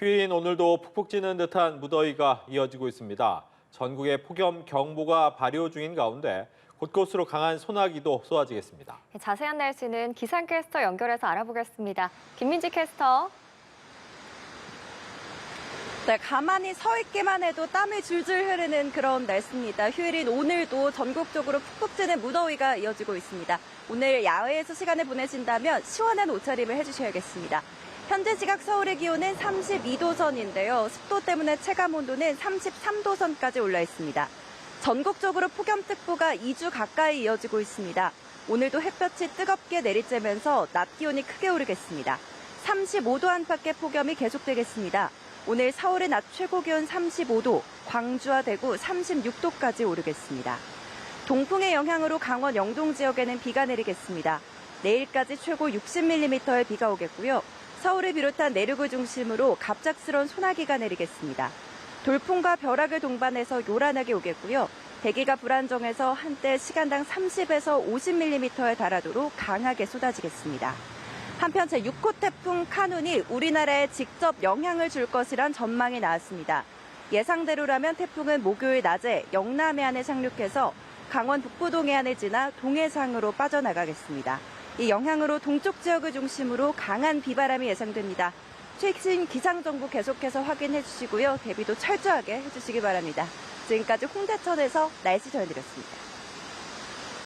휴일인 오늘도 푹푹 찌는 듯한 무더위가 이어지고 있습니다. 전국에 폭염 경보가 발효 중인 가운데 곳곳으로 강한 소나기도 쏟아지겠습니다. 자세한 날씨는 기상캐스터 연결해서 알아보겠습니다. 김민지 캐스터. 네, 가만히 서 있기만 해도 땀이 줄줄 흐르는 그런 날씨입니다. 휴일인 오늘도 전국적으로 푹푹 찌는 무더위가 이어지고 있습니다. 오늘 야외에서 시간을 보내신다면 시원한 옷차림을 해주셔야겠습니다. 현재 시각 서울의 기온은 32도 선인데요. 습도 때문에 체감 온도는 33도 선까지 올라 있습니다. 전국적으로 폭염특보가 2주 가까이 이어지고 있습니다. 오늘도 햇볕이 뜨겁게 내리쬐면서 낮 기온이 크게 오르겠습니다. 35도 안팎의 폭염이 계속되겠습니다. 오늘 서울의 낮 최고 기온 35도, 광주와 대구 36도까지 오르겠습니다. 동풍의 영향으로 강원 영동 지역에는 비가 내리겠습니다. 내일까지 최고 60mm의 비가 오겠고요. 서울을 비롯한 내륙을 중심으로 갑작스러운 소나기가 내리겠습니다. 돌풍과 벼락을 동반해서 요란하게 오겠고요. 대기가 불안정해서 한때 시간당 30에서 50mm에 달하도록 강하게 쏟아지겠습니다. 한편 제6호 태풍 카눈이 우리나라에 직접 영향을 줄 것이란 전망이 나왔습니다. 예상대로라면 태풍은 목요일 낮에 영남 해안에 상륙해서 강원 북부 동해안을 지나 동해상으로 빠져나가겠습니다. 이 영향으로 동쪽 지역을 중심으로 강한 비바람이 예상됩니다. 최신 기상 정보 계속해서 확인해 주시고요. 대비도 철저하게 해주시기 바랍니다. 지금까지 홍대천에서 날씨 전해드렸습니다.